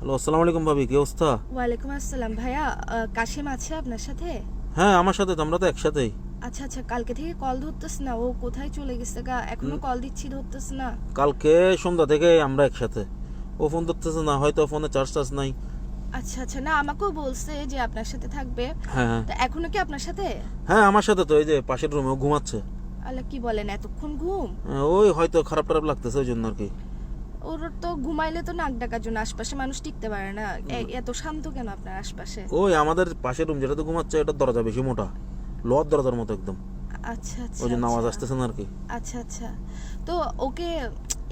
Hello আসসালামু আলাইকুম ভাবি কি অবস্থা? ওয়ালাইকুম আসসালাম। ভাইয়া কাশিম আছে আপনার সাথে? হ্যাঁ আমার সাথে তো আমরা তো একসাথেই। আচ্ছা আচ্ছা কালকে থেকে কল ধরতেছ না ও কোথায় চলে গেছে গা? এখনও কল দিচ্ছি ধরতেছ না। কালকে সন্ধ্যা থেকে আমরা একসাথে। ও ফোন ধরতেছে না হয়তো ফোনে চার্জ টার্জ নাই। আচ্ছা আচ্ছা না আমাকেও বলছে যে আপনার সাথে থাকবে। হ্যাঁ তা এখনও কি আপনার সাথে? হ্যাঁ আমার সাথে তো এই যে পাশের রুমে ঘুমাচ্ছে। আল্লাহ কি বলেন এতক্ষণ ঘুম? হ্যাঁ, ওই হয়তো খারাপ টারাপ লাগতেছে ওই জন্য আর কি। ওর তো ঘুমাইলে তো নাক ডাকার জন্য আশপাশে মানুষ টিকতে পারে না। এত শান্ত কেন আপনার আশপাশে? ওই আমাদের পাশের রুম যেটাতে ঘুমাচ্ছে এটা দরজা বেশি মোটা। লোহার দরজার মতো একদম। আচ্ছা আচ্ছা ওই জন্য আওয়াজ। আসতেছে না আর কি। আচ্ছা আচ্ছা। তো ওকে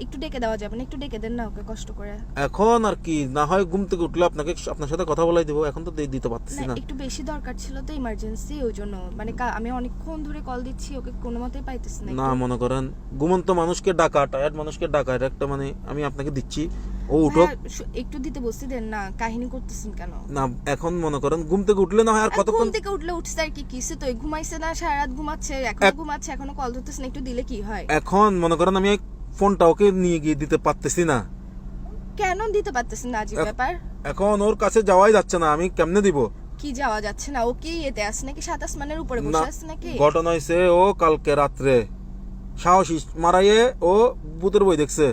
একটু ডেকে দেওয়া যাবে না? একটু ডেকে দেন না ওকে কষ্ট করে। এখন আর কি না হয় ঘুম থেকে উঠলে আপনাকে আপনার সাথে কথা বলাই দেবো এখন তো দিতে পারতেছি না একটু বেশি দরকার ছিল তো ইমার্জেন্সি ওই জন্য। মানে আমি অনেকক্ষণ ধরে কল দিচ্ছি ওকে কোনো মতেই পাইতেছি না না মনে করেন ঘুমন্ত মানুষকে ডাকা টায়ার্ড মানুষকে ডাকা এটা একটা মানে আমি আপনাকে দিচ্ছি। ও একটু দিতে বসতে দেন না কাহিনী করতেছেন কেন? না এখন মনে করেন ঘুম থেকে উঠলে না হয় আর কতক্ষণ ঘুম থেকে উঠলে উঠছে আর কি কিসে তো ঘুমাইছে না সারা রাত ঘুমাচ্ছে এখনও ঘুমাচ্ছে এখনও কল ধরতেছে না একটু দিলে কি হয়? এখন মনে করেন আমি ফোনটা ওকে নিয়ে গিয়ে দিতে পারতেছি না। কেন দিতে পারতেছেন না আজীব ব্যাপার? এখন ওর কাছে যাওয়াই যাচ্ছে না আমি কেমনে দিব? কি যাওয়া যাচ্ছে না ও কি এতে আছে নাকি সাত আসমানের উপরে বসে আছে নাকি? ঘটনা হয়েছে ও কালকে রাত্রে। সাহসী মারাইয়ে ও ভূতের বই দেখছে।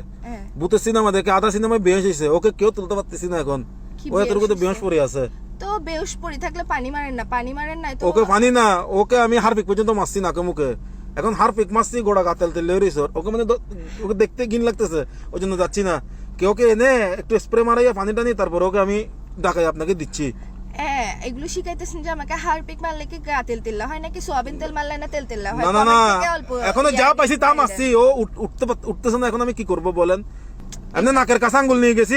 ভূতের সিনেমা দেখে আধা সিনেমায় বেহস হয়েছে ওকে কেউ তুলতে পারতেছি না এখন। ও এত তো বেহস? পড়ে আছে। তো পড়ে থাকলে পানি মারেন না পানি মারেন না ওকে পানি না ওকে আমি হারপিক পর্যন্ত মারছি নাকে মুখে এখন হারপিক মারছি গোড়া গাতেল তেল ওকে মানে ওকে দেখতে ঘিন লাগতেছে ওই জন্য যাচ্ছি না। কেউ এনে একটু স্প্রে মারাইয়া পানি টানি তারপর ওকে আমি ডাকাই আপনাকে দিচ্ছি। হ্যাঁ এগুলো শিখাইতেছেন যে আমাকে হারপিক মারলে কি গা তেল তেল হয় নাকি সোয়াবিন তেল মারলে না তেল তেল হয়? না না এখনও যা পাইছি তা মারছি। ও উঠ- উঠতে উঠতেছে না এখন আমি কি করব বলেন? এমনি নাকের কাছে আঙ্গুল নিয়ে গেছি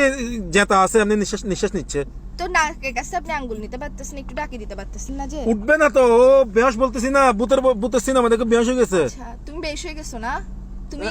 জেতা আছে আপনি নিঃশ্বাস নিঃশ্বাস নিচ্ছে। তো নাকের কাছে আপনি আঙ্গুল নিতে পারতেছেন একটু ডাকি দিতে পারতেছেন না যে? উঠবে না তো বেহস বলতেছি না বুতের বুতের সিনেমা দেখে বেহস হয়ে গেছে। আচ্ছা তুমি বেশ হয়ে গেছো না? তুমি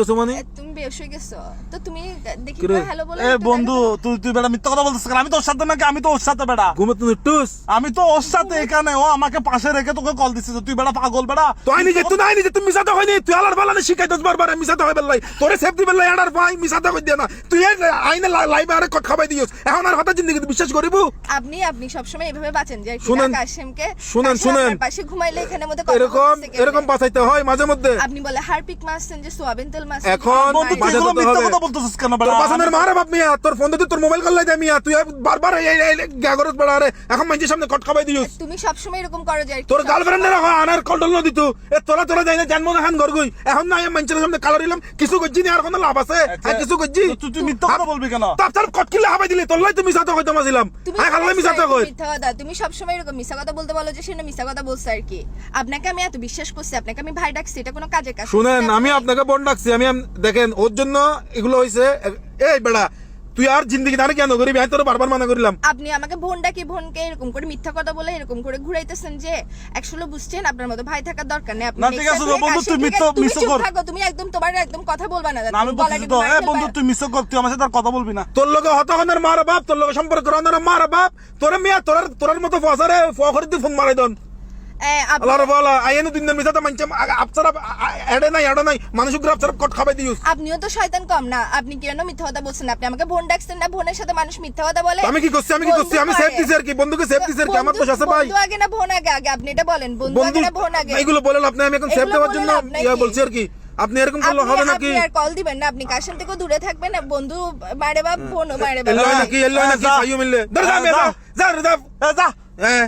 গেছো মানে? তুমি বেশ গেছো। তো তুমি দেখি হ্যালো বলে এ বন্ধু তুই তুই বেটা মিথ্যা কথা বলতেছিস আমি তো ওর সাথে নাকি আমি তো ওর সাথে বেটা। ঘুমে তুমি টুস আমি তো ওর সাথে এখানে ও আমাকে পাশে রেখে তোকে কল দিছিস তুই বেটা পাগল বেটা। তো আই নিজে তুই নাই নিজে তুমি মিসাতে হয়নি। তুই আলার বালানে শিখাই দশ বারবার মিসাতে বেলাই তোরে সেফ দিবে লাই আডার ভাই মিসাতে হই না। তুই আইনে লাইভে আরে কট খাবাই এখন আর জিন্দগি বিশ্বাস করিব? আপনি আপনি সবসময় এভাবে বাঁচেন যে শুনেন, না, কাশেমকে শুনেন, শুনেন। পাশে ঘুমাইলে এখানে মধ্যে এরকম এরকম বাঁচাইতে হয় মাঝে মধ্যে। আপনি বলে হারপিক মারছেন যে সোয়াবিন তেল মারছেন এখন বন্ধু তুই এগুলো মিথ্যা কথা বলতেছিস কেন তোর বেটা মারে বাপ মিয়া তোর ফোন দিতে তোর মোবাইল কল্লাই মিয়া। তুই বারবার এই এই- এই গ্যাগরত এখন মানুষের সামনে কট খাবাই দিওস তুমি সবসময় এরকম করো যে তোর গার্লফ্রেন্ডের আনার কন্ট্রোল ন দিত এ তোরা তোরা যাই না জন্ম দেখান ঘর গই এখন না আমি মানুষের সামনে কালার দিলাম কিছু করছি না আর কোনো লাভ আছে? আর কিছু তুই- তুই মিথ্যা কথা বলবি কেন? তার তার কট কিলে হাবাই দিলে। তোর লাই তুমি সাথে মাছিলাম তুমি আই কই। মিথ্যা কথা তুমি সবসময় এরকম মিথ্যা কথা বলতে বলো যে সে না মিথ্যা কথা বলছে আর কি। আপনাকে আমি এত বিশ্বাস করছি আপনাকে আমি ভাই ডাকছি এটা কোনো কাজের কাজ শুনেন আমি আপনাকে বন ডাকছি। আমি দেখেন ওর জন্য এগুলো হয়েছে এই বেড়া তুই আর জিন্দগি কেন করিবি? আমি তোর বারবার মানা করিলাম। আপনি আমাকে বোনকে এরকম করে মিথ্যা কথা বলে এরকম করে ঘুরাইতেছেন যে বুঝছেন আপনার মতো ভাই থাকার দরকার নেই। আপনি না, ঠিক আছে, বন্ধু, তুই মিথ্যা- কর। থাকো তুমি একদম তোমার একদম কথা বলবা না আমি টিপে তো এ বন্ধু তুই কর তুই আমার সাথে আর কথা বলবি না। তোর লোকে হতক্ষণের মার বাপ তোর লোকে সম্পর্ক রান্নার মার বাপ তোর মিয়া তোর তোর মতো ফসারে ফখরি তুই ফোন মারাই দন। আপনিও তো শয়তান কম না আপনি কেন মিথ্যা কথা বলছেন? আপনি আমাকে বোন ডাকছেন না বোনের সাথে মানুষ মিথ্যা কথা বলে? আমি কি করছি আমি কি করছি? আমি সেফ দিছি আর কি বন্ধুকে সেফ দিছি আর কি আমার তো আছে ভাই। বন্ধু আগে না বোন আগে আগে আপনি এটা বলেন বন্ধু আগে না বোন আগে? এগুলো বলেন আপনি আমি এখন সেফ দেওয়ার জন্য ইয়া? বলছি আর কি। আপনি এরকম করলে আপনি- হবে আপনি নাকি আর কল দিবেন না আপনি কাশেম থেকে দূরে থাকবেন? না বন্ধু মারে বাপ বোনও মারে বাপ। এল্লো নাকি এল্লো হ্যাঁ, নাকি যা। মিললে যা। হ্যাঁ, যা। যা যা। হ্যাঁ।